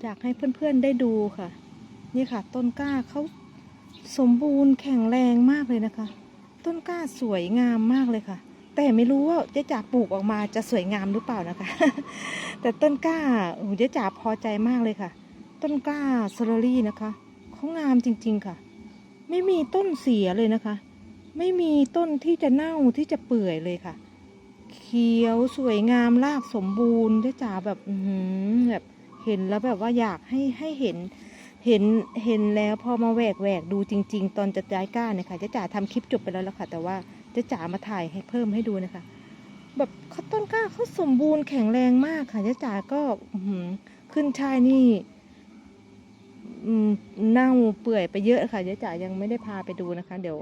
อยากให้เพื่อนๆได้ดูค่ะ นี่ค่ะ ต้นกล้าเขาสมบูรณ์แข็งแรงมากเลยนะคะ ต้นกล้าสวยงามมากเลยค่ะ แต่ไม่รู้ว่าเจ๊จ๋าปลูกออกมาจะสวยงามหรือเปล่านะคะ แต่ต้นกล้าโอ้เจ๊จ๋าพอใจมากเลยค่ะ ต้นกล้าสตรอรี่นะคะเขางามจริง ๆค่ะ ไม่มีต้นเสียเลยนะคะ ไม่มีต้นที่จะเน่าที่จะเปื่อยเลยค่ะ เขียวสวยงามรากสมบูรณ์เจ๊จ๋าแบบอืแบบ เห็นแล้วแบบว่าอยากให้ให้เห็นเห็นเห็นแล้วพอมาแหวกแหวกดูจริง ๆ ตอนจะย้ายก้านเนี่ยค่ะเจ๊จ๋าทำคลิปจบไปแล้วแล้วค่ะ แต่ว่าเจ๊จ๋ามาถ่ายให้เพิ่มให้ดูนะคะ แบบเขาต้นกล้าเขาสมบูรณ์แข็งแรงมากค่ะเจ๊จ๋าก็ขึ้นชายนี่เน่าเปื่อยไปเยอะค่ะเจ๊จ๋ายังไม่ได้พาไปดูนะคะ เดี๋ยว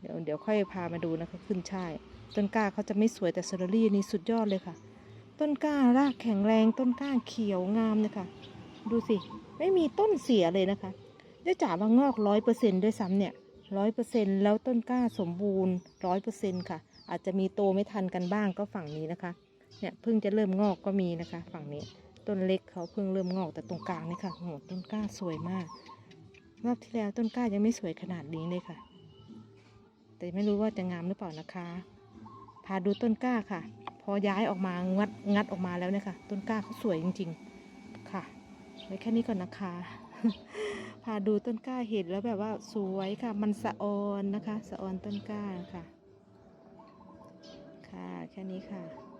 เดี๋ยวเดี๋ยวค่อยพามาดูนะคะ ขึ้นช่ายต้นกล้าเขาจะไม่สวยแต่เซอร์รี่นี่สุดยอดเลยค่ะ ต้นกล้ารากแข็งแรงต้นกล้าเขียวงามเลยค่ะ ดูสิ ไม่มีต้นเสียเลยนะคะเจ๊จ๋าว่างอกร้อยเปอร์เซ็นด้วยซ้ำเนี่ยร้อยเปอร์เซ็นแล้วต้นกล้าสมบูรณ์ร้อยเปอร์เซ็นค่ะ อาจจะมีโตไม่ทันกันบ้างก็ฝั่งนี้นะคะ เนี่ยเพิ่งจะเริ่มงอกก็มีนะคะ ฝั่งนี้ต้นเล็กเขาเพิ่งเริ่มงอกแต่ตรงกลางนี่ค่ะโอ้โหต้นกล้าสวยมาก รอบที่แล้วต้นกล้ายังไม่สวยขนาดนี้เลยค่ะ แต่ไม่รู้ว่าจะงามหรือเปล่านะคะ พาดูต้นกล้าค่ะ อย้ายออกมางัดงัดออกมาแล้วเนี่ยค่ะ ต้นกล้าเขาสวยจริง ๆ ค่ะ ไว้แค่นี้ก่อนนะคะ พาดูต้นกล้าเห็นแล้วแบบว่าสวยค่ะ มันสะออนนะคะ สะออนต้นกล้าค่ะ ค่ะ แค่นี้ค่ะ